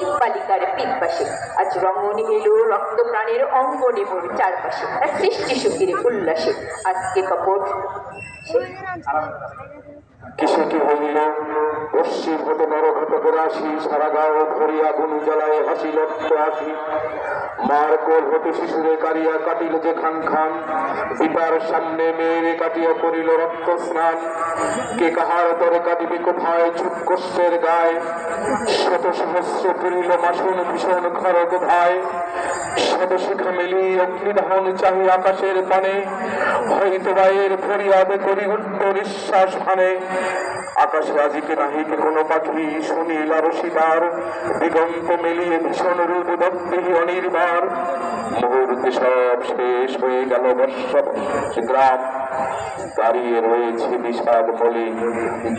দিক বালিকার পিক পাশে আজ রঙনি এলো রক্ত প্রাণের অঙ্গনে মোর চারপাশে। আর সৃষ্টি সুখীর উল্লাসে। আজকে কপট। কিসে কি হইল পশ্চিম হতে করে আসি সারা গাঁও ভরিয়া গুণ জ্বালায় হাসি লক্ষ আসি। মার কোল হতে শিশুরে কারিয়া কাটিল যে খান খান, পিতার সামনে মেয়েরে কাটিয়া করিল রক্ত স্নান। কে কাহার তরে কাটিবে কোথায় কষ্টের গায়ে? শত সহস্র করিল মাসুন ভীষণ খড়গ ধায়। শত শিখা মিলি অগ্নিদহন চাহি আকাশের পানে। হয়তো বাইয়ের ফরিয়াদ করি উঠত নিঃশ্বাস ভানে আকাশে আজিকে নাহিকে কোনো পাখি শুনিল আর সীতার দিগন্ত মেলিয়ে ভীষণ রূপ দত্তি অনির্বার। মুহূর্তে সব শেষ হয়ে গেল বর্ষ গ্রাম দাঁড়িয়ে রয়েছে বিষাদ বলে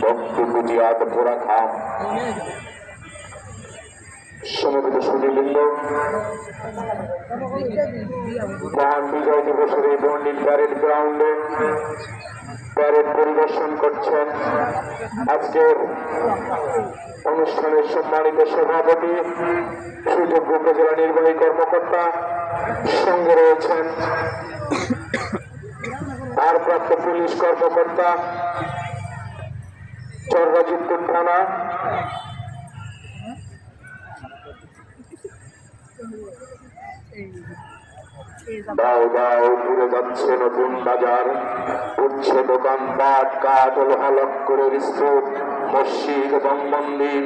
রক্ত গুজিয়াত পোড়া খাম। সমবেত বিজয় দিবসের এই বর্ণিল প্যারেড গ্রাউন্ডে প্যারেড পরিদর্শন করছেন আজকের অনুষ্ঠানের সম্মানিত সভাপতি, সুযোগ্য উপজেলা নির্বাহী কর্মকর্তা সঙ্গে রয়েছেন ভারপ্রাপ্ত পুলিশ কর্মকর্তা চরগাজীবপুর থানা দাও দাও ঘুরে যাচ্ছে নতুন বাজার। উঠছে দোকান, পাট, কাঠ লোহালক করে স্তূপ, মসজিদ, এবং মন্দির।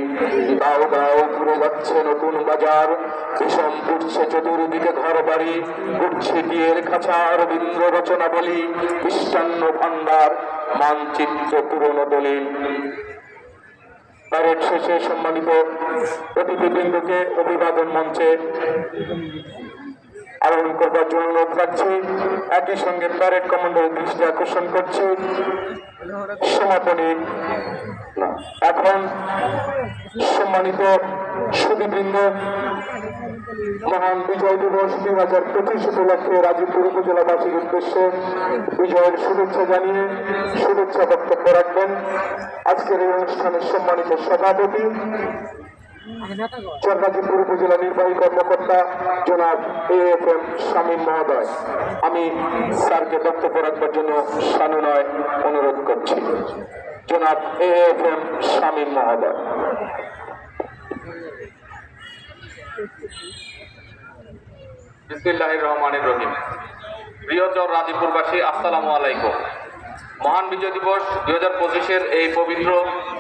দাও দাও ঘুরে যাচ্ছে নতুন বাজার। বিষম উঠছে চতুর্দিকে ঘর বাড়ি উঠছে বিয়ের খাঁচা, রবীন্দ্র রচনা বলি মিষ্টান্ন ভান্ডার মানচিত্র পুরনো দলিল। প্যারেড শেষে সম্মানিত অতিথিবৃন্দকে অভিবাদন মঞ্চে আরোহণ করবার জন্য অনুরোধ রাখছি একই সঙ্গে প্যারেড কমান্ডারের দৃষ্টি আকর্ষণ করছি। সমাপনী। এখন সম্মানিত সুদীবৃন্দ মহান বিজয় দিবস দুই হাজার পঁচিশ উপলক্ষে রাজীবপুর উপজেলাবাসীর উদ্দেশ্যে বিজয়ের শুভেচ্ছা জানিয়ে শুভেচ্ছা বক্তব্য রাখবেন। আজকের এই অনুষ্ঠানের সম্মানিত সভাপতি চরগাজীপুর উপজেলা নির্বাহী কর্মকর্তা জনাব এ এফ এম শামীম মহোদয়। আমি স্যারকে বক্তব্য রাখবার জন্য সানুনয় অনুরোধ করছি। জনাব এ এফ এম শামীম মহোদয়। বিসমিল্লাহির রহমানির রহিম। প্রিয়চর রাজীবপুরবাসী, আসসালামু আলাইকুম। মহান বিজয় দিবস দুই হাজার পঁচিশের এই পবিত্র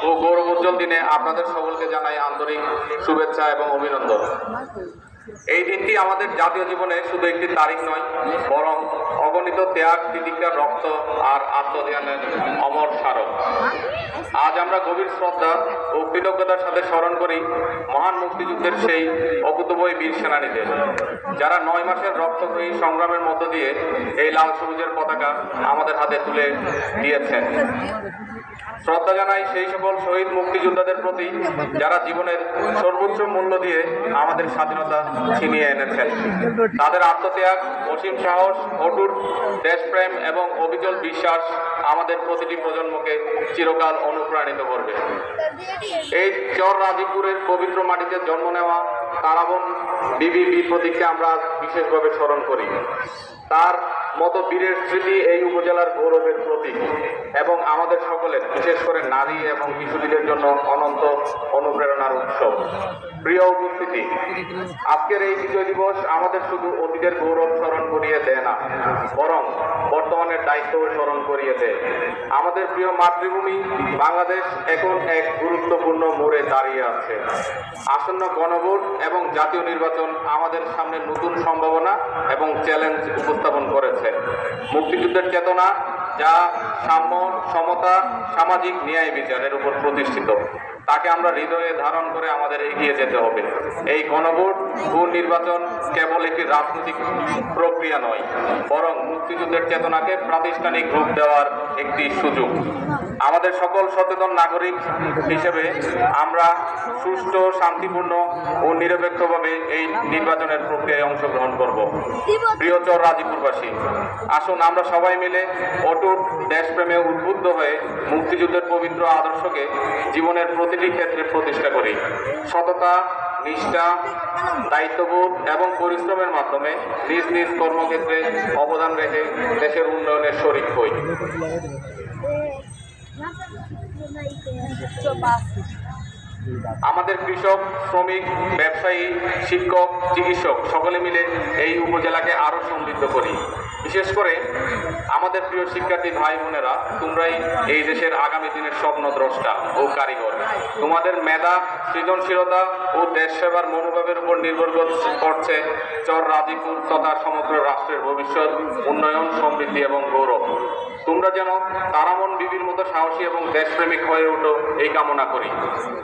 ও গৌরবোজ্জ্বল দিনে আপনাদের সকলকে জানাই আন্তরিক শুভেচ্ছা এবং অভিনন্দন। এই দিনটি আমাদের জাতীয় জীবনে শুধু একটি তারিখ নয়, বরং অগণিত ত্যাগ তিতিকার রক্ত আর আত্মজ্ঞানের অমর স্মারক। আজ আমরা গভীর শ্রদ্ধা ও কৃতজ্ঞতার সাথে স্মরণ করি মহান মুক্তিযুদ্ধের সেই অকুতবয় বীর সেনানীদের, যারা নয় মাসের রক্তক্ষয়ী সংগ্রামের মধ্য দিয়ে এই লাল সবুজের পতাকা আমাদের হাতে তুলে দিয়েছেন। শ্রদ্ধা জানাই সেই সকল শহীদ মুক্তিযোদ্ধাদের প্রতি, যারা জীবনের সর্বোচ্চ মূল্য দিয়ে আমাদের স্বাধীনতা ছিনিয়ে এনেছেন। তাদের আত্মত্যাগ, অসীম সাহস অটুট দেশপ্রেম এবং অবিচল বিশ্বাস আমাদের প্রতিটি প্রজন্মকে চিরকাল অনুপ্রাণিত করবে। এই চর রাজীবপুরের পবিত্র মাটিতে জন্ম নেওয়া তারাবন বিবি প্রতীককে আমরা বিশেষভাবে স্মরণ করি। তার মতো বীরের স্মৃতি এই উপজেলার গৌরবের প্রতীক এবং আমাদের সকলের, বিশেষ করে নারী এবং কিশোরীদের জন্য অনন্ত অনুপ্রেরণার উৎসব। প্রিয় উপস্থিতি, আজকের এই বিজয় দিবস আমাদের শুধু অতীতের গৌরব স্মরণ করিয়ে দেয় না, বরং বর্তমানের দায়িত্ব স্মরণ করিয়ে দেয় আমাদের প্রিয় মাতৃভূমি বাংলাদেশ এখন এক গুরুত্বপূর্ণ মোড়ে দাঁড়িয়ে আছে। আসন্ন গণভোট এবং জাতীয় নির্বাচন আমাদের সামনে নতুন সম্ভাবনা এবং চ্যালেঞ্জ উপস্থাপন মুক্তিযুদ্ধের চেতনা যা সাম্য, সমতা, সামাজিক ন্যায় বিচারের উপর প্রতিষ্ঠিত। তাকে আমরা হৃদয়ে ধারণ করে আমাদের এগিয়ে যেতে হবে। এই গণভোট ভূ নির্বাচন কেবল একটি রাজনৈতিক প্রক্রিয়া নয়, বরং মুক্তিযুদ্ধের চেতনাকে প্রাতিষ্ঠানিক রূপ দেওয়ার একটি সুযোগ। আমাদের সকল সচেতন নাগরিক হিসেবে আমরা সুষ্ঠু, শান্তিপূর্ণ ও নিরপেক্ষভাবে এই নির্বাচনের প্রক্রিয়ায় অংশগ্রহণ করব। প্রিয়চর রাজীপুরবাসী আসুন আমরা সবাই মিলে অটুট দেশপ্রেমে উদ্বুদ্ধ হয়ে মুক্তিযুদ্ধের পবিত্র আদর্শকে জীবনের প্রতিটি ক্ষেত্রে প্রতিষ্ঠা করি। সততা নিষ্ঠা, দায়িত্ববোধ এবং পরিশ্রমের মাধ্যমে নিজ নিজ কর্মক্ষেত্রে অবদান রেখে দেশের উন্নয়নের শরিক হই। আমাদের কৃষক, শ্রমিক, ব্যবসায়ী, শিক্ষক, চিকিৎসক সকলে মিলে এই উপজেলাকে আরও সমৃদ্ধ করি। বিশেষ করে আমাদের প্রিয় শিক্ষার্থী ভাই বোনেরা, তোমরাই এই দেশের আগামী দিনের স্বপ্ন দ্রষ্টা ও কারিগর। তোমাদের মেধা, সৃজনশীলতা ও দেশ সেবার মনোভাবের উপর নির্ভর কর- করছে চর রাজিপুর তথা সমগ্র রাষ্ট্রের ভবিষ্যৎ, উন্নয়ন, সমৃদ্ধি এবং গৌরব। তোমরা যেন তারামন বিবির মতো সাহসী এবং দেশপ্রেমিক হয়ে ওঠো এই কামনা করি।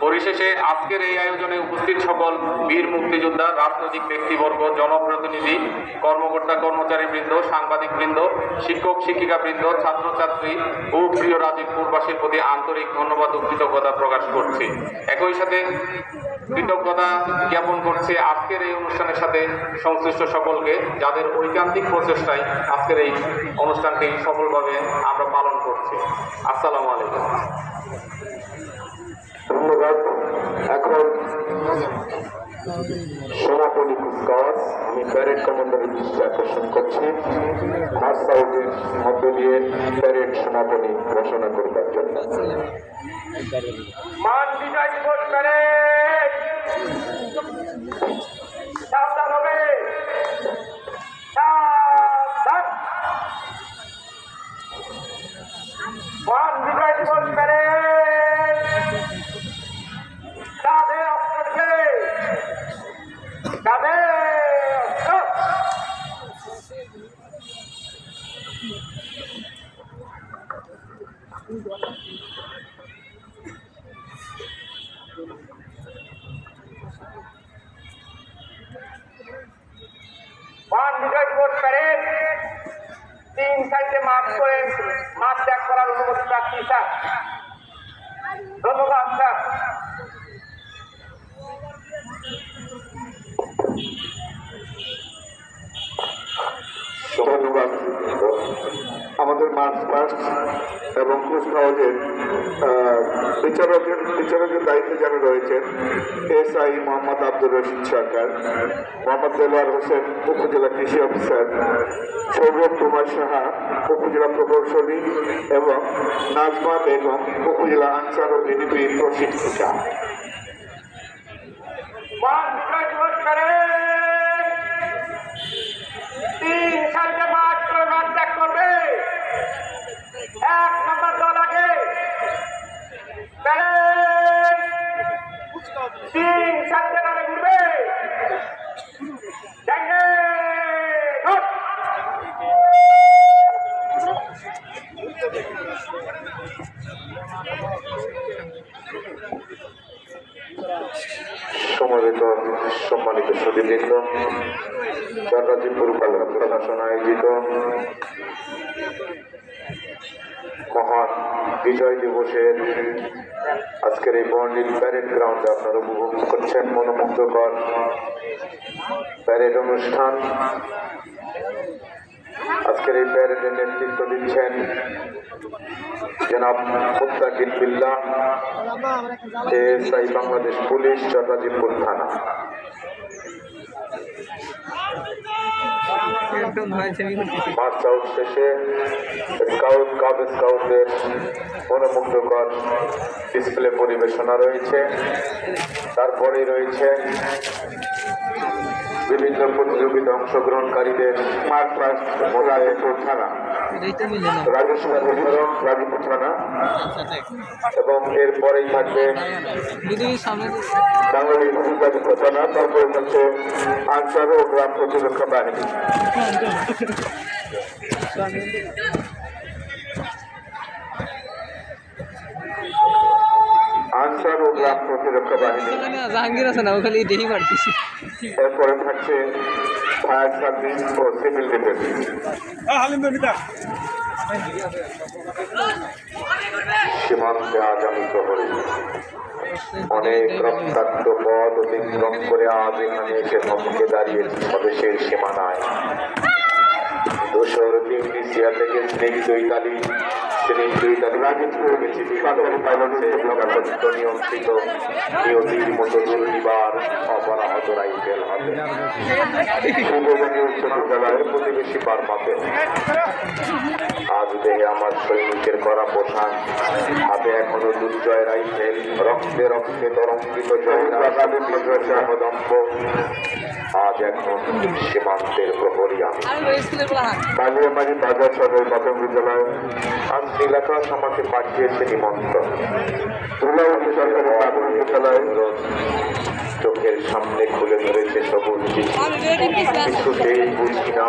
পরিশেষে আজকের এই আয়োজনে উপস্থিত সকল বীর মুক্তিযোদ্ধা, রাজনৈতিক ব্যক্তিবর্গ, জনপ্রতিনিধি, কর্মকর্তা কর্মচারী বৃন্দ, সাংবাদিক বৃন্দ, শিক্ষক, শিক্ষিকা বৃন্দ, ছাত্রছাত্রী ও প্রিয় রাজীবপুরবাসীর প্রতি আন্তরিক ধন্যবাদ ও কৃতজ্ঞতা প্রকাশ করছি। একই সাথে কৃতজ্ঞতা জ্ঞাপন করছি আজকের এই অনুষ্ঠানের সাথে সংশ্লিষ্ট সকলকে যাদের ঐকান্তিক প্রচেষ্টায় আজকের এই অনুষ্ঠানটি সফলভাবে আমরা পালন করছি। আসসালামু আলাইকুম। ধন্যবাদ। এখন সমাপনী কুচকাওয়াজ আমি প্যারেড কমান্ডারের দৃষ্টি আকর্ষণ করছি। আউটের মধ্য দিয়ে প্যারেড সমাপনী ঘোষণা করবার জন্য। করে মাছ ত্যাগ করার অনুমতি প্রার্থী স্যার। ধন্যবাদ স্যার। ধন্যবাদ। আমাদের মার্চ পাস্ট এবং কুচকাওয়াজের বিচারকের বিচারকের দায়িত্বে যারা রয়েছেন এস আই মোহাম্মদ আব্দুর রশিদ সরকার, মোহাম্মদ দেলোয়ার হোসেন উপজেলা কৃষি অফিসার, সৌরভ কুমার সাহা উপজেলা প্রকৌশলী এবং নাজমা বেগম উপজেলা আনসার ও বিডিপি প্রশিক্ষিকা মান বিজয় দিবস প্যারেড তিন সাইডে মাঠ করে মাঠ ত্যাগ করবে এক নম্বর দল আগে প্যারেড তিন সাইডে নামে ঘুরবে ড্যাঙ্গে ঘট সমবেত সম্মানিত সুদীবৃন্দ কলেজ প্রশাসন আয়োজিত মহান বিজয় দিবসের আজকের এই বর্ণিল প্যারেড গ্রাউন্ডে আপনারা উপভোগ করছেন মনোমুগ্ধকর প্যারেড অনুষ্ঠান। আজকের এই প্যারেডের নেতৃত্ব দিচ্ছেন বাংলাদেশ পুলিশ চট্টগ্রামপুর থানা। ডিসপ্লে পরিবেশনা রয়েছে। তারপরেই রয়েছে বিভিন্ন প্রতিযোগিতা অংশগ্রহণকারীদের মার্চ পাস্ট রাজীপুর থাকবে তারপরে হচ্ছে আনসার ও গ্রাম প্রতিরক্ষা বাহিনী। আনসার ও গ্রাম প্রতিরক্ষা বাহিনী। জাহাঙ্গীর আছে না, ও খালি দেখি পারতেছি এরপরে থাকছে ফায়ার সার্ভিস ও সিভিল ডিফেন্স। সীমান্তে আজ আমি প্রহরী অনেক রক্তাক্ত পথ অতিক্রম করে আজ এখানে এসে সম্মুখে দাঁড়িয়েছি। স্বদেশের সীমানায় সিয়া থেকে স্নেহিত ইতালি স্নেহিত ইতালি রাজনীতি গেছি সরকারি পাইলটে সত্য নিয়ন্ত্রিত নিয়তির মতো দুর্নিবার অপরাহত রাইফেল হাতে শিবগঞ্জের উচ্চ বিদ্যালয়ের প্রতিবেশী বার্মাতে আজ দেহে আমার সৈনিকের করা পোশাক হাতে এখনও দুর্জয় রাইফেল রক্তে রক্তে তরঙ্গিত আজ এখন সীমান্তের প্রহরী আমি স্কুলের বলা বাজার সদর প্রাথমিক বিদ্যালয় আজ এলাকা আমাকে পাঠিয়েছে নিমন্ত্রণ ধুলাউটি সরকারি প্রাথমিক বিদ্যালয় চোখের সামনে খুলে ধরেছে সবুজ। কিছুতেই বুঝি না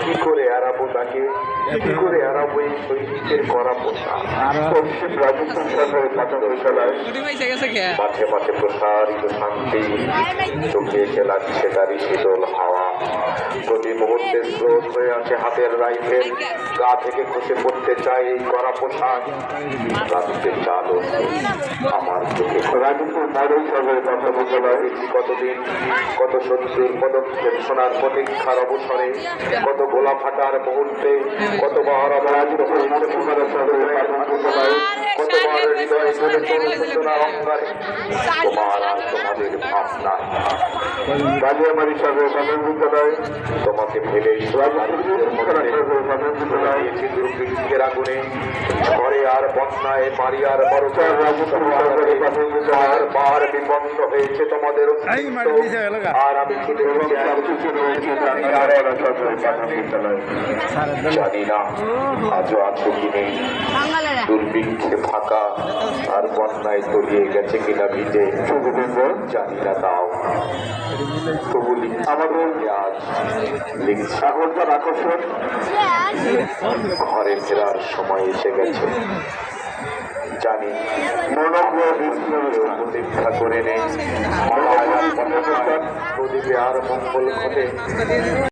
কি করে তাকে কি করে এড়াবো এই করা পোশাক পশ্চিম রাজস্থান সরকারি প্রাথমিক বিদ্যালয় ছুটি পাইছে গেছে খেয়া মাঠে মাঠে প্রসারিত শান্তি চোখে তারই শীতল হাওয়া। প্রতি মুহূর্তে স্রোত হয়ে আছে হাতের রাইফেল। গা থেকে খসে পড়তে চাই এই করা পোশাক রাত্রে চালো আমার চোখে রাজপুর মডেল সরকারি বিদ্যালয় দেখছি কতদিন কত শত্রুর পদক্ষেপ শোনার প্রতীক্ষার অবসরে কত গোলা ফাটার মুহূর্তে কতবার বিদ্যালয় কতবার হৃদয়ে অঙ্গারে তোমার আর তোমাদের ভাবনা। কালিয়ামারি সরকারি প্রাথমিক বিদ্যালয় তোমাকে ফেলে আগুনে ঝড়ে আর বন্যায় মারিয়ার বড় আর বার বিপন্ন হয়েছে তোমাদের আর আমি ছুটে জানি না আজও আছো কি নেই দুর্ভিক্ষে ফাঁকা আর বন্যায় তলিয়ে গেছে কিনা ভিজে জানি না তাও তবু আমাদের আজ আগরকার আকর্ষণ ঘরে ফেরার সময় এসে গেছে জানি প্রতীক্ষা করে নেই প্রদীপে আর মঙ্গল ঘটে